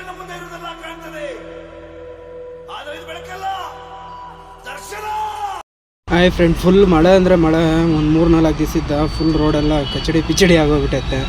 ಕಣ್ಣ ಮುಂದೆ ಇರುವುದೆಲ್ಲ ಕಾಣ್ತದೆ. ಆದರೆ ಇದು ಬೆಳಕಲ್ಲ, ದರ್ಶನ! ಹಾಯ್ ಫ್ರೆಂಡ್ ಫುಲ್ ಮಳೆ ಅಂದರೆ ಮಳೆ. ಒಂದು ಮೂರು ನಾಲ್ಕು ದಿವಸದ ಫುಲ್ ರೋಡೆಲ್ಲ ಕಚಡಿ ಪಿಚಡಿ ಆಗೋಗ್ಬಿಟ್ಟೈತೆ.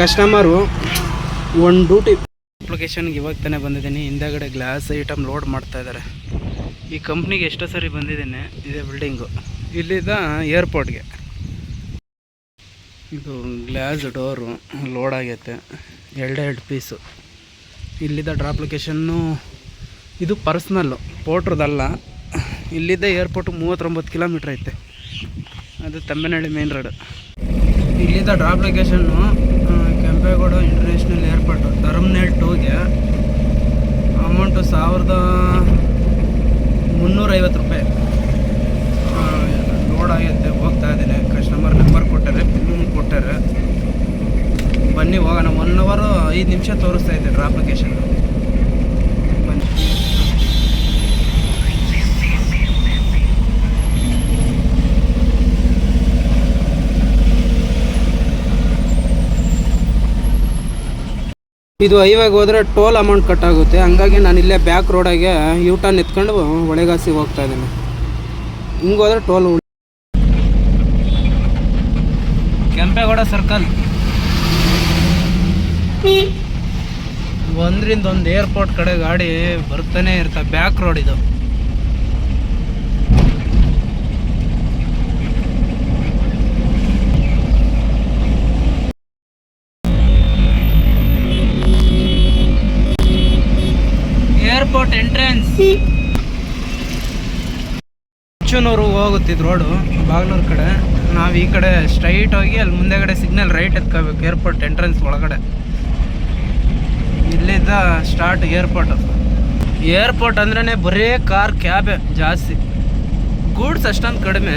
ಕಸ್ಟಮರು ಒಂದು ಡ್ಯೂಟಿ ಅಪ್ಲಿಕೇಶನ್ಗೆ ಇವಾಗ ತಾನೇ ಬಂದಿದ್ದೀನಿ. ಹಿಂದಗಡೆ ಗ್ಲಾಸ್ ಐಟಮ್ ಲೋಡ್ ಮಾಡ್ತಾ ಇದ್ದಾರೆ ಈ ಕಂಪ್ನಿಗೆ ಎಷ್ಟೋ ಸರಿ ಬಂದಿದ್ದೀನಿ, ಇದೇ ಬಿಲ್ಡಿಂಗು ಇಲ್ಲಿದ್ದ ಏರ್ಪೋರ್ಟ್ಗೆ ಇದು ಗ್ಲಾಸ್ ಡೋರು ಲೋಡ್ ಆಗೈತೆ. ಎರಡೆರಡು ಪೀಸು ಇಲ್ಲಿದ್ದ ಡ್ರಾಪ್ಲಿಕೇಶನ್ನು ಇದು ಪರ್ಸ್ನಲ್ಲು ಪೋಟ್ರದಲ್ಲ ಇಲ್ಲಿದ್ದ ಏರ್ಪೋರ್ಟ್ ಮೂವತ್ತೊಂಬತ್ತು ಕಿಲೋಮೀಟ್ರ್ ಐತೆ. ಅದು Tambenahalli main road ಇಲ್ಲಿದ್ದ drop location Kempegowda international airport terminal ಟೂಗೆ amount ಸಾವಿರದ ಮುನ್ನೂರೈವತ್ತು ರೂಪಾಯಿ. ಲೋಡ್ ಆಗೈತೆ, ಹೋಗ್ತಾ ಇದ್ದೀನಿ. ಕಸ್ಟಮರ್ ನಂಬರ್ ಕೊಟ್ಟಾರೆ ಪಿನ್ ಕೊಟ್ಟಾರೆ. ಬನ್ನಿ, ಹೋಗೋಣ. ಒನ್ ಅವರು ಐದು ನಿಮಿಷ ತೋರಿಸ್ತಾ ಇದೆ ಅಪ್ಲಿಕೇಶನ್ ಇದು ಹೈವೇಗೆ ಹೋದರೆ ಟೋಲ್ ಅಮೌಂಟ್ ಕಟ್ ಆಗುತ್ತೆ. ಹಂಗಾಗಿ ನಾನು ಇಲ್ಲೇ ಬ್ಯಾಕ್ ರೋಡಾಗೆ ಯೂ ಟರ್ನ್ ಎತ್ಕೊಂಡು ಒಳೆಗಾಸಿಗೆ ಹೋಗ್ತಾ ಇದ್ದೀನಿ. ಹಿಂಗೆ ಟೋಲ್ ಕೆಂಪೇಗೌಡ ಸರ್ಕಲ್ ಒಂದರಿಂದ ಒಂದು ಏರ್ಪೋರ್ಟ್ ಕಡೆ ಗಾಡಿ ಬರ್ತಾನೆ ಇರ್ತವೆ ಬ್ಯಾಕ್ ರೋಡ್ ಇದು. ಏರ್ಪೋರ್ಟ್ ಎಂಟ್ರೆನ್ಸ್ ಚುನೂರು ಹೋಗುತ್ತಿದ್ದು ರೋಡು ಬಾಗ್ಲೂರ್ ಕಡೆ. ನಾವು ಈ ಕಡೆ ಸ್ಟ್ರೈಟ್ ಹೋಗಿ ಅಲ್ಲಿ ಮುಂದೆಗಡೆ ಸಿಗ್ನಲ್ ರೈಟ್ ಎತ್ಕೋಬೇಕು ಏರ್ಪೋರ್ಟ್ ಎಂಟ್ರೆನ್ಸ್ ಒಳಗಡೆ. ಇಲ್ಲಿದ್ದ ಸ್ಟಾರ್ಟ್ ಏರ್ಪೋರ್ಟ್ ಏರ್ಪೋರ್ಟ್ ಅಂದ್ರೇ ಬರೀ ಕಾರ್ ಕ್ಯಾಬೆ ಜಾಸ್ತಿ. ಗೂಡ್ಸ್ ಅಷ್ಟೊಂದು ಕಡಿಮೆ.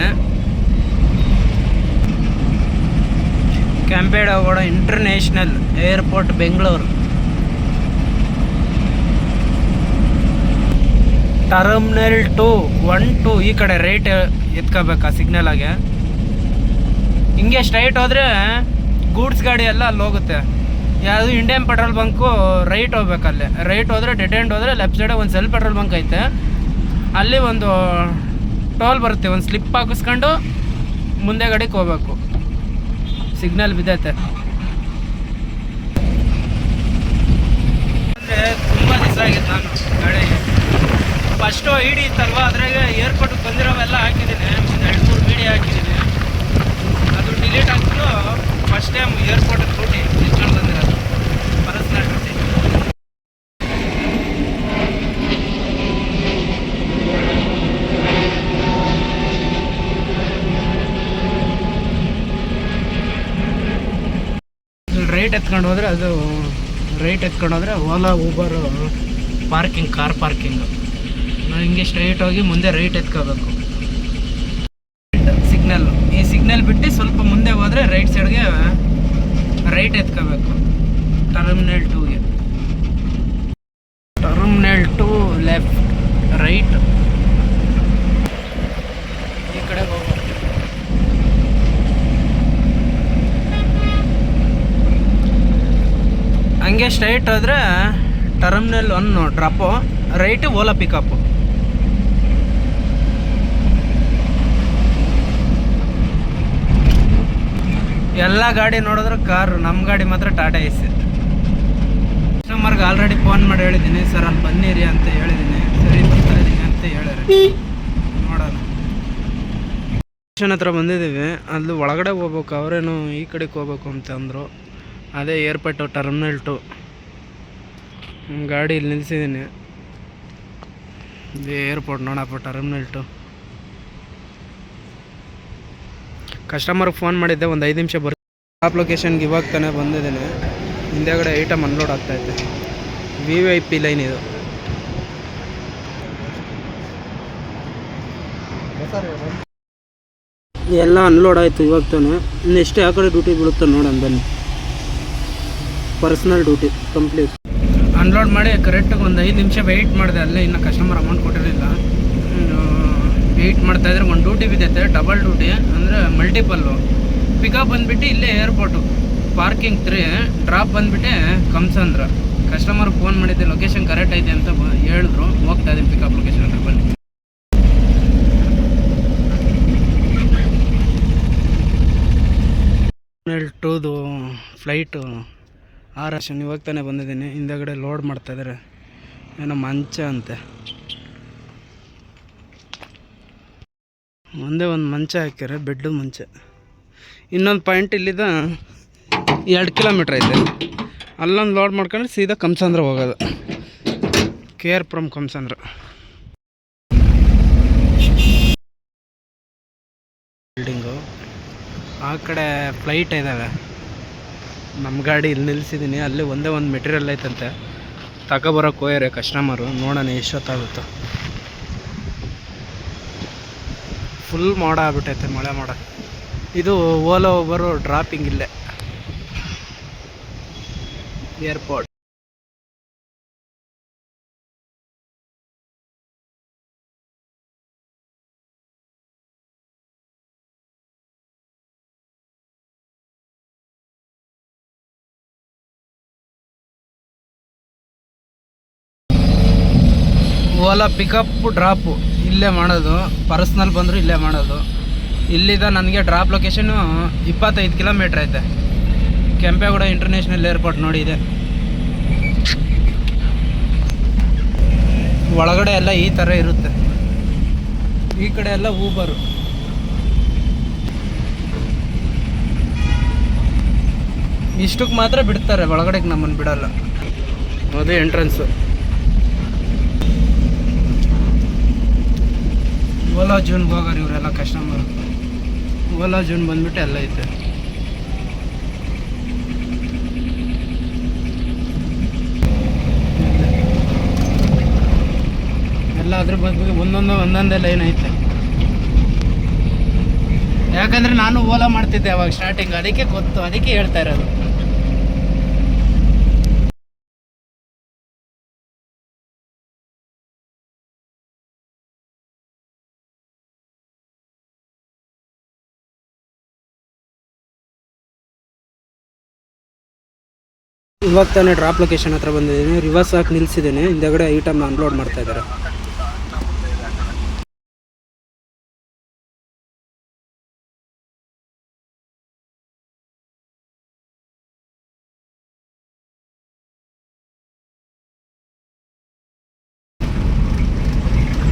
Kempegowda international airport Bengaluru terminal two one two ಈ ಕಡೆ ರೈಟ್ ಸಿಗ್ನಲ್ ಸಿಗ್ನಲಾಗೆ ಹಿಂಗೆ ಸ್ಟ್ರೈಟ್ ಹೋದರೆ ಗೂಡ್ಸ್ ಗಾಡಿ ಎಲ್ಲ ಅಲ್ಲಿ ಹೋಗುತ್ತೆ. ಯಾವುದು ಇಂಡಿಯನ್ ಪೆಟ್ರೋಲ್ ಬಂಕು ರೈಟ್ ಹೋಗ್ಬೇಕಲ್ಲೇ. ರೈಟ್ ಹೋದರೆ ಡೆಡ್ ಎಂಡ್ ಹೋದರೆ ಲೆಫ್ಟ್ ಸೈಡ್ ಒಂದು ಸೆಲ್ ಪೆಟ್ರೋಲ್ ಬಂಕ್ ಐತೆ. ಅಲ್ಲಿ ಒಂದು ಟೋಲ್ ಬರುತ್ತೆ, ಒಂದು ಸ್ಲಿಪ್ ಹಾಕಿಸ್ಕೊಂಡು ಮುಂದೆ ಗಡಿಗೆ ಹೋಗ್ಬೇಕು. ಸಿಗ್ನಲ್ ಬಿದ್ದೈತೆ. ಅಂದರೆ ತುಂಬ ದಿವಸ ಆಗಿತ್ತು ನಾನು ಗಾಡಿ ಫಸ್ಟು ಐಡಿ ಇತ್ತಲ್ವ, ಅದ್ರಾಗ ಏರ್ಪೋರ್ಟ್ಗೆ ಬಂದಿರೋವೆಲ್ಲ ಹಾಕಿದ್ದೀನಿ. ಒಂದು ಎರಡು ಮೂರು ವಿಡಿಯೋ ಹಾಕಿದ್ದೀನಿ. ಅದು ಡಿಲೀಟ್ ಹಾಕ್ಬಿಟ್ಟು ಫಸ್ಟ್ ಟೈಮ್ ಏರ್ಪೋರ್ಟಿಗೆ ಡ್ಯೂಟಿ ಇಟ್ಕೊಂಡು ಬಂದಿರೋದು ಪರ್ಸನಲ್ ಡ್ಯೂಟಿ ರೈಟ್ ಎತ್ಕೊಂಡು ಹೋದರೆ ಅದು ರೈಟ್ ಎತ್ಕೊಂಡು ಹೋದರೆ Ola Uber parking car parking ನಾವು ಹಿಂಗೆ ಸ್ಟ್ರೈಟ್ ಹೋಗಿ ಮುಂದೆ ರೈಟ್ ಎತ್ಕೋಬೇಕು. ಸಿಗ್ನಲ್ ಈ ಸಿಗ್ನಲ್ ಬಿಟ್ಟು ಸ್ವಲ್ಪ ಮುಂದೆ ಹೋದರೆ ರೈಟ್ ಸೈಡ್ಗೆ ರೈಟ್ ಎತ್ಕೋಬೇಕು. ಟರ್ಮಿನಲ್ ಟೂಗೆ ಟರ್ಮಿನಲ್ ಟು ಲೆಫ್ಟ್ ರೈಟ್ ಈ ಕಡೆ ಹೋಗ್ಬೇಕು ಹಂಗೆ ಸ್ಟ್ರೈಟ್ ಆದರೆ terminal one drop right Ola pickup ಎಲ್ಲ ಗಾಡಿ ನೋಡಿದ್ರೆ ಕಾರು ನಮ್ಮ ಗಾಡಿ ಮಾತ್ರ ಟಾಟಾ ಎಸ್ ಕಸ್ಟಮರ್ಗೆ ಆಲ್ರೆಡಿ ಫೋನ್ ಮಾಡಿ ಹೇಳಿದ್ದೀನಿ, ಸರ್, ಅಲ್ಲಿ ಬನ್ನಿರಿ ಅಂತ ಹೇಳಿದ್ದೀನಿ. ಸರಿ ಬರ್ತಾ ಇದ್ದೀನಿ ಅಂತ ಹೇಳಿರಿ ನೋಡೋಣ. ಸ್ಟೇಷನ್ ಹತ್ರ ಬಂದಿದ್ದೀವಿ. ಅಲ್ಲಿ ಒಳಗಡೆ ಹೋಗ್ಬೇಕು, ಅವರೇನು ಈ ಕಡೆಗೆ ಹೋಗ್ಬೇಕು ಅಂತ ಅಂದರು. ಅದೇ ಏರ್ಪೋರ್ಟು ಟರ್ಮಿನಲ್ ಟು ಗಾಡಿ ಇಲ್ಲಿ ನಿಲ್ಸಿದ್ದೀನಿ. ಇದು ಏರ್ಪೋರ್ಟ್ ನೋಡಪ್ಪ ಟರ್ಮಿನಲ್ ಟು ಕಸ್ಟಮರ್ಗೆ ಫೋನ್ ಮಾಡಿದ್ದೆ, ಒಂದು ಐದು ನಿಮಿಷ ಬರ್ ಟಾಪ್ ಲೊಕೇಶನ್ಗೆ ಇವಾಗ ತಾನೇ ಬಂದಿದ್ದೀನಿ. ಹಿಂದೆಗಡೆ ಐಟಮ್ ಅನ್ಲೋಡ್ ಆಗ್ತಾಯಿದೆ V V I P line ಇದು. ಎಲ್ಲ ಅನ್ಲೋಡ್ ಆಯಿತು ಇವಾಗ ತಾನೆ. ನೆಕ್ಸ್ಟ್ ಯಾವ ಕಡೆ ಡ್ಯೂಟಿ ಬೀಳುತ್ತೆ ನೋಡೋಣ ಬನ್ನಿ. ಪರ್ಸ್ನಲ್ ಡ್ಯೂಟಿ ಕಂಪ್ಲೀಟ್ ಅನ್ಲೋಡ್ ಮಾಡಿ ಕರೆಕ್ಟಾಗಿ ಒಂದು ಐದು ನಿಮಿಷ ವೆಯ್ಟ್ ಮಾಡಿದೆ ಅಲ್ಲೇ ಇನ್ನು ಕಸ್ಟಮರ್ ಅಮೌಂಟ್ ಕೊಟ್ಟಿರಲಿಲ್ಲ. ವೆಯ್ಟ್ ಮಾಡ್ತಾ ಇದ್ರೆ ಒಂದು ಡ್ಯೂಟಿ ಬಿದ್ದೈತೆ ಡಬಲ್ ಡ್ಯೂಟಿ ಅಂದರೆ ಮಲ್ಟಿಪಲ್ಲು ಪಿಕಪ್ ಬಂದುಬಿಟ್ಟು ಇಲ್ಲೇ ಏರ್ಪೋರ್ಟು ಪಾರ್ಕಿಂಗ್ ತ್ರೀ ಡ್ರಾಪ್ ಬಂದುಬಿಟ್ಟೆ ಕಂಸಂದ್ರ. ಕಸ್ಟಮರ್ ಫೋನ್ ಮಾಡಿದ್ದೆ ಲೊಕೇಶನ್ ಕರೆಕ್ಟ್ ಐತೆ ಅಂತ ಹೇಳಿದ್ರು. ಹೋಗ್ತಾ ಇದ್ದೀನಿ ಪಿಕಪ್ ಲೊಕೇಶನ್ ಹತ್ರ ಬನ್ನಿ. ಟೂದು ಫ್ಲೈಟು ಆರ್ ಅಷ್ಟನ್ ಇವಾಗ ತಾನೇ ಬಂದಿದ್ದೀನಿ. ಹಿಂದೆಗಡೆ ಲೋಡ್ ಮಾಡ್ತಾ ಇದ್ದಾರೆ ಏನೋ ಮಂಚ ಅಂತೆ. ಮುಂದೆ ಒಂದು ಮಂಚ ಹಾಕ್ಯಾರೆ, ಬೆಡ್ಡು ಮಂಚ. ಇನ್ನೊಂದು ಪಾಯಿಂಟ್ ಇಲ್ಲಿದ್ದ ಎರಡು ಕಿಲೋಮೀಟ್ರ್ ಐತೆ. ಅಲ್ಲೊಂದು ಲೋಡ್ ಮಾಡ್ಕೊಂಡ್ರೆ ಸೀದಾ ಕಂಸಂದ್ರ ಹೋಗೋದು. K R from Kamsandra building ಆ ಕಡೆ ಫ್ಲೈಟ್ ಇದ್ದಾವೆ ನಮ್ಮ ಗಾಡಿ ಇಲ್ಲಿ ನಿಲ್ಲಿಸಿದ್ದೀನಿ. ಅಲ್ಲಿ ಒಂದೇ ಒಂದು ಮೆಟೀರಿಯಲ್ ಐತಂತೆ. ತಗೊಬರೋಕೆ ಹೋಯ್ರೆ ಕಸ್ಟಮರು ನೋಡೋಣ ಎಷ್ಟೊತ್ತಾಗುತ್ತೋ. ಫುಲ್ ಮೋಡ ಆಗ್ಬಿಟ್ಟೈತೆ ಮಳೆ ಮೋಡ. ಇದು ಓಲೋ ಓಬರು ಡ್ರಾಪಿಂಗ್ ಇಲ್ಲೇ. ಏರ್ಪೋರ್ಟ್ ಓಲಾ ಪಿಕಪ್ ಡ್ರಾಪು ಇಲ್ಲೇ ಮಾಡೋದು. ಪರ್ಸ್ನಲ್ ಬಂದರೂ ಇಲ್ಲೇ ಮಾಡೋದು. ಇಲ್ಲಿಂದ ನನಗೆ ಡ್ರಾಪ್ ಲೊಕೇಶನು ಇಪ್ಪತ್ತೈದು ಕಿಲೋಮೀಟ್ರ್ ಐತೆ. ಕೆಂಪೇಗೌಡ ಇಂಟರ್ನ್ಯಾಷನಲ್ ಏರ್ಪೋರ್ಟ್ ನೋಡಿ ಇದೆ. ಒಳಗಡೆ ಎಲ್ಲ ಈ ಥರ ಇರುತ್ತೆ. ಈ ಕಡೆ ಎಲ್ಲ ಊಬರು ಇಷ್ಟಕ್ಕೆ ಮಾತ್ರ ಬಿಡ್ತಾರೆ, ಒಳಗಡೆಗೆ ನಮ್ಮನ್ನು ಬಿಡಲ್ಲ. ಅದೇ ಎಂಟ್ರೆನ್ಸು ಓಲಾ ಜೂನ್ಗೆ ಹೋಗೋರು ಇವರೆಲ್ಲ ಕಸ್ಟಮರ್ ಓಲಾ, ಜೂನ್ ಬಂದ್ಬಿಟ್ಟು ಎಲ್ಲ ಐತೆ. ಎಲ್ಲ ಅದ್ರ ಬಗ್ಗೆ ಒಂದೊಂದು, ಒಂದೊಂದೇ ಲೈನ್ ಐತೆ. ಯಾಕಂದ್ರೆ ನಾನು ಓಲಾ ಮಾಡ್ತಿದ್ದೆ ಅವಾಗ ಸ್ಟಾರ್ಟಿಂಗ್ ಅದಕ್ಕೆ ಗೊತ್ತು, ಅದಕ್ಕೆ ಹೇಳ್ತಾ ಇರೋದು. ಇವಾಗ ತಾನೇ ಡ್ರಾಪ್ ಲೊಕೇಶನ್ ಹತ್ರ ಬಂದಿದ್ದೀನಿ. ರಿವರ್ಸ್ ಹಾಕಿ ನಿಲ್ಲಿಸಿದ್ದೀನಿ ಹಿಂದೆಗಡೆ ಐಟಮ್ನ ಅನ್ಲೋಡ್ ಮಾಡ್ತಾ ಇದ್ದಾರೆ.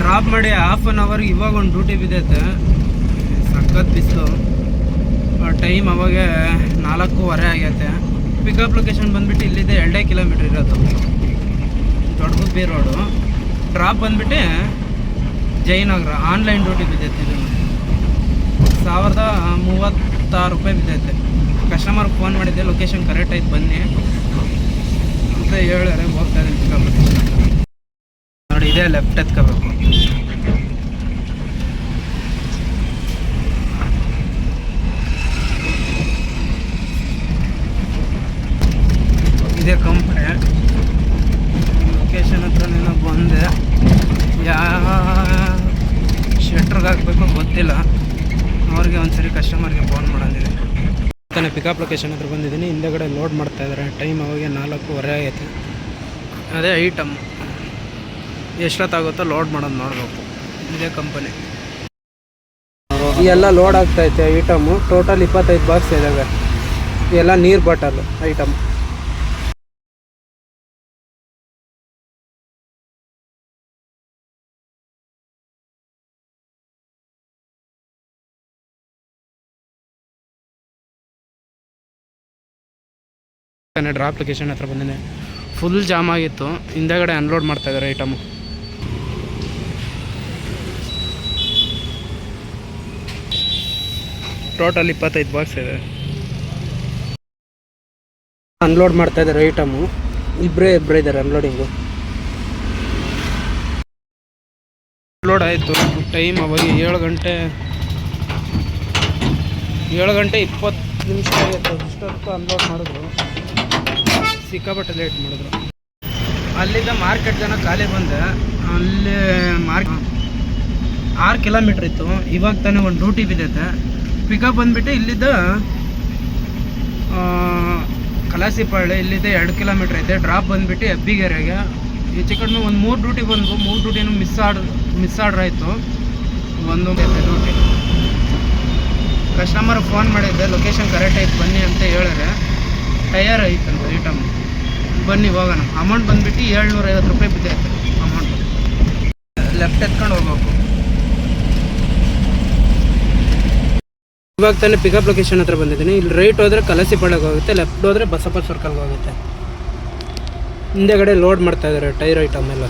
ಡ್ರಾಪ್ ಮಾಡಿ ಹಾಫ್ ಆನ್ ಅವರ್ ಇವಾಗ ಒಂದು ಡ್ಯೂಟಿ ಬಿದ್ದೈತೆ. ಸಖತ್ ಬಿಸಿಲು. ಟೈಮ್ ಅವಾಗ ನಾಲ್ಕೂವರೆ ಆಗೈತೆ. ಪಿಕಪ್ ಲೊಕೇಶನ್ ಬಂದ್ಬಿಟ್ಟು ಇಲ್ಲಿದೆ, ಎರಡೇ ಕಿಲೋಮೀಟ್ರ್ ಇರೋದು. ದೊಡ್ಡಗುಬ್ಬಿ ರೋಡು ಡ್ರಾಪ್ ಬಂದ್ಬಿಟ್ಟು ಜಯನಗರ. ಆನ್ಲೈನ್ ಡ್ಯೂಟಿ ಬಿದ್ದೈತೆ ಇದು. ಸಾವಿರದ ಮೂವತ್ತಾರು ರೂಪಾಯಿ ಬಿದ್ದೈತೆ. ಕಸ್ಟಮರ್ ಫೋನ್ ಮಾಡಿದ್ದೆ ಲೊಕೇಶನ್ ಕರೆಕ್ಟ್ ಆಯ್ತು, ಬನ್ನಿ. ಅಂತ ಹೇಳಿದ್ರೆ ಹೋಗ್ತಾ ಇದ್ದೀನಿ ಪಿಕಪ್ ಲೊಕೇಶನ್ ನೋಡಿ, ಇದೇ ಲೆಫ್ಟ್ ಎತ್ಕೋಬೇಕು. ಇದೇ ಕಂಪ್ನಿ ಲೊಕೇಶನ್ ಹತ್ರನೇನೋ ಬಂದೆ. ಯಾವ ಶೆಟ್ರಿಗೆ ಹಾಕ್ಬೇಕು ಗೊತ್ತಿಲ್ಲ. ಅವ್ರಿಗೆ ಒಂದ್ಸರಿ ಕಸ್ಟಮರ್ಗೆ ಫೋನ್ ಮಾಡೋದಿದೆ ತಾನೇ ಪಿಕಪ್ ಲೊಕೇಶನ್ ಹತ್ರ ಬಂದಿದ್ದೀನಿ ಹಿಂದೆಗಡೆ ಲೋಡ್ ಮಾಡ್ತಾ ಇದ್ದಾರೆ ಟೈಮ್ ಅವಾಗೆ ನಾಲ್ಕೂವರೆ ಆಗೈತೆ. ಅದೇ ಐಟಮ್ ಎಷ್ಟೊತ್ತಾಗುತ್ತೋ ಲೋಡ್ ಮಾಡೋದು ನೋಡಬೇಕು. ಇದೇ ಕಂಪನಿ ಎಲ್ಲ ಲೋಡ್ ಆಗ್ತೈತೆ ಐಟಮು ಟೋಟಲ್ ಇಪ್ಪತ್ತೈದು ಬಾಕ್ಸ್ ಇದ್ದಾವೆ ಎಲ್ಲ ನೀರು ಬಾಟಲ್ ಐಟಮ್ ಡ್ರಾಪ್ ಅಪ್ಲಿಕೇಶನ್ ಹತ್ರ ಬಂದಿದೆ. ಫುಲ್ ಜಾಮ್ ಆಗಿತ್ತು. ಹಿಂದೆಗಡೆ ಅನ್ಲೋಡ್ ಮಾಡ್ತಾ ಇದ್ದಾರೆ ಐಟಮು ಟೋಟಲ್ ಇಪ್ಪತ್ತೈದು ಬಾಕ್ಸ್ ಇದೆ. ಅನ್ಲೋಡ್ ಮಾಡ್ತಾ ಇದ್ದಾರೆ ಐಟಮು ಇಬ್ಬರೇ ಇಬ್ಬರೇ ಇದ್ದಾರೆ ಅನ್ಲೋಡಿಂಗು ಅನ್ಲೋಡ್ ಆಯಿತು. ಟೈಮ್ ಅವಾಗ ಏಳು ಗಂಟೆ ಏಳು ಗಂಟೆ ಇಪ್ಪತ್ತು ನಿಮಿಷ ಆಗಿತ್ತು. ಅನ್ಲೋಡ್ ಮಾಡಿದ್ರು. ಸಿಕ್ಕಾಪಟ್ಟೆ ಲೇಟ್ ಮಾಡಿದ್ರು. ಅಲ್ಲಿಂದ ಮಾರ್ಕೆಟ್ ಜನ ಖಾಲಿ ಬಂದೆ, ಅಲ್ಲಿ ಮಾರ್ಕ್ ಆರು ಕಿಲೋಮೀಟ್ರ್ ಇತ್ತು. ಇವಾಗ ತಾನೇ ಒಂದು ಡ್ಯೂಟಿ ಬಿದ್ದೈತೆ ಪಿಕಪ್ ಬಂದ್ಬಿಟ್ಟು ಇಲ್ಲಿದ್ದ ಕಲಾಸಿಪಾಳ್ಯ, ಇಲ್ಲಿದ್ದ ಎರಡು ಕಿಲೋಮೀಟ್ರ್ ಐತೆ. ಡ್ರಾಪ್ ಬಂದುಬಿಟ್ಟು ಹೆಬ್ಬಿಗೆರೆಗೆ ಹೆಚ್ಚು ಕಡಿಮೆ ಒಂದು ಮೂರು ಡ್ಯೂಟಿ ಬಂದು ಮೂರು ಡ್ಯೂಟಿನೂ ಮಿಸ್ ಆಡ್ ಮಿಸ್ ಆರ್ಡ್ರ್ ಒಂದು ಐತೆ ಡ್ಯೂಟಿ ಕಸ್ಟಮರ್ ಫೋನ್ ಮಾಡಿದ್ದೆ ಲೊಕೇಶನ್ ಕರೆಕ್ಟ್ ಐತೆ, ಬನ್ನಿ ಅಂತ ಹೇಳಿದ್ರೆ. ಟಯರ್ ಐತಂತ ಐಟಮ್ ಬನ್ನಿ ಹೋಗೋಣ. ಅಮೌಂಟ್ ಬಂದುಬಿಟ್ಟು ಏಳ್ನೂರೈವತ್ತು ರೂಪಾಯಿ ಬಿದ್ದೈತೆ ಅಮೌಂಟ್ ಲೆಫ್ಟ್ ಎತ್ಕೊಂಡು ಹೋಗ್ಬೇಕು. ಇವಾಗ ತಾನೇ ಪಿಕಪ್ ಲೊಕೇಶನ್ ಹತ್ರ ಬಂದಿದ್ದೀನಿ. ಇಲ್ಲಿ ರೈಟ್ ಹೋದರೆ ಕಲಸಿಪಾಳ್ಯಗೆ ಹೋಗುತ್ತೆ ಲೆಫ್ಟ್ ಹೋದ್ರೆ ಬಸಪ್ಪ ಸರ್ಕಲ್ಗೆ ಹೋಗುತ್ತೆ. ಹಿಂದೆಗಡೆ ಲೋಡ್ ಮಾಡ್ತಾ ಇದ್ದಾರೆ ಟೈರ್ ಐಟಮ್ ಎಲ್ಲ.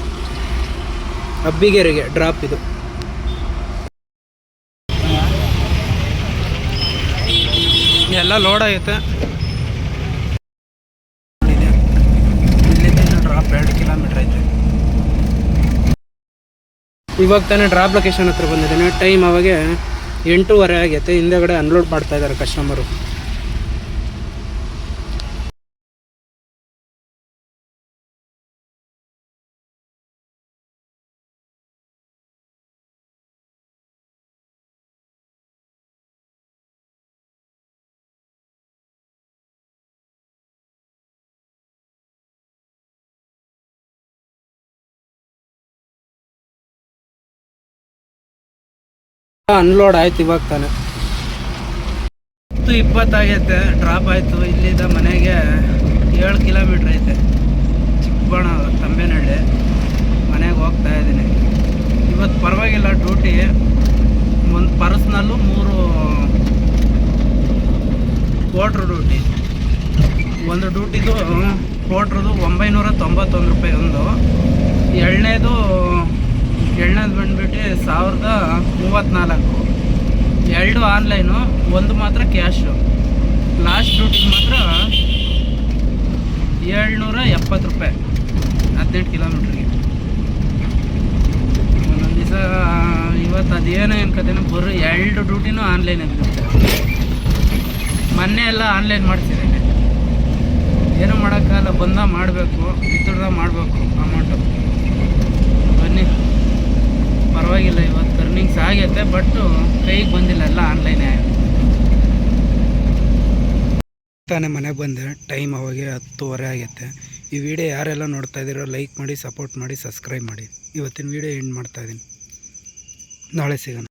ಅಬ್ಬಿಗೆರೆಗೆ ಡ್ರಾಪ್ ಇದು. ಎಲ್ಲ ಲೋಡ್ ಆಗೈತೆ ಇಲ್ಲಿಂದ ಡ್ರಾಪ್ ಎರಡು ಕಿಲೋಮೀಟ್ರ್ ಐತೆ ಇವಾಗ ತಾನೇ ಡ್ರಾಪ್ ಲೊಕೇಶನ್ ಹತ್ರ ಬಂದಿದ್ದೀನಿ. ಟೈಮ್ ಅವಾಗೆ ಎಂಟೂವರೆ ಆಗೈತೆ. ಹಿಂದೆಗಡೆ ಅನ್ಲೋಡ್ ಮಾಡ್ತಾ ಇದ್ದಾರೆ ಕಸ್ಟಮರು ಅನ್ಲೋಡ್ ಆಯ್ತು ಇವಾಗ ತಾನೆ. ಹತ್ತು ಇಪ್ಪತ್ತಾಗೈತೆ ಡ್ರಾಪ್ ಆಯಿತು. ಇಲ್ಲಿಂದ ಮನೆಗೆ ಏಳು ಕಿಲೋಮೀಟ್ರ್ ಐತೆ. ಚಿಕ್ಕಬಣ ತಂಬೇನಹಳ್ಳಿ. ಮನೆಗೆ ಹೋಗ್ತಾ ಇದ್ದೀನಿ. ಇವತ್ತು ಪರವಾಗಿಲ್ಲ ಡ್ಯೂಟಿ ಒಂದು ಪರ್ಸ್ನಲ್ಲು ಮೂರು ಕೋಟ್ರ್ ಡ್ಯೂಟಿ ಒಂದು ಡ್ಯೂಟಿದು ಕೋಟ್ರದು ಒಂಬೈನೂರ ತೊಂಬತ್ತೊಂದು ರೂಪಾಯಿ ಒಂದು. ಎರಡನೇದು ಎರಡನೇದು ಬಂದುಬಿಟ್ಟು ಸಾವಿರದ ಮೂವತ್ತ್ನಾಲ್ಕು ಎರಡು ಆನ್ಲೈನು, ಒಂದು ಮಾತ್ರ ಕ್ಯಾಶು. ಲಾಸ್ಟ್ ಡ್ಯೂಟಿಗೆ ಮಾತ್ರ ಏಳ್ನೂರ ಎಪ್ಪತ್ತು ರೂಪಾಯಿ, ಹದಿನೆಂಟು ಕಿಲೋಮೀಟ್ರಿಗೆ. ಒಂದೊಂದು ದಿವಸ ಇವತ್ತು ಅದೇನೋ ಅನ್ಕೋತೇನೆ ಬರೋ ಎರಡು ಡ್ಯೂಟಿನೂ ಆನ್ಲೈನ್ ಆಗಿರುತ್ತೆ ಮೊನ್ನೆ ಎಲ್ಲ ಆನ್ಲೈನ್ ಮಾಡ್ತಿದ್ದೇನೆ ಏನೂ ಮಾಡೋಕ್ಕಾಗಲ್ಲ, ಬಂದ ಮಾಡಬೇಕು ವಿತ್ಡ್ರ ಮಾಡಬೇಕು ಅಮೌಂಟು ಬನ್ನಿ. ಪರವಾಗಿಲ್ಲ, ಇವತ್ತು ಅರ್ನಿಂಗ್ಸ್ ಆಗೈತೆ ಬಟ್ಟು ಕೈಗೆ ಬಂದಿಲ್ಲ ಎಲ್ಲ ಆನ್ಲೈನೇ ತಾನೇ ಮನೆಗೆ ಬಂದೆ ಟೈಮ್ ಅವಾಗೆ ಹತ್ತುವರೆ ಆಗೈತೆ. ಈ ವಿಡಿಯೋ ಯಾರೆಲ್ಲ ನೋಡ್ತಾ ಇದ್ದೀರೋ ಲೈಕ್ ಮಾಡಿ ಸಪೋರ್ಟ್ ಮಾಡಿ ಸಬ್ಸ್ಕ್ರೈಬ್ ಮಾಡಿ. ಇವತ್ತಿನ ವಿಡಿಯೋ ಎಂಡ್ ಮಾಡ್ತಾ ಇದ್ದೀನಿ. ನಾಳೆ ಸಿಗೋಣ.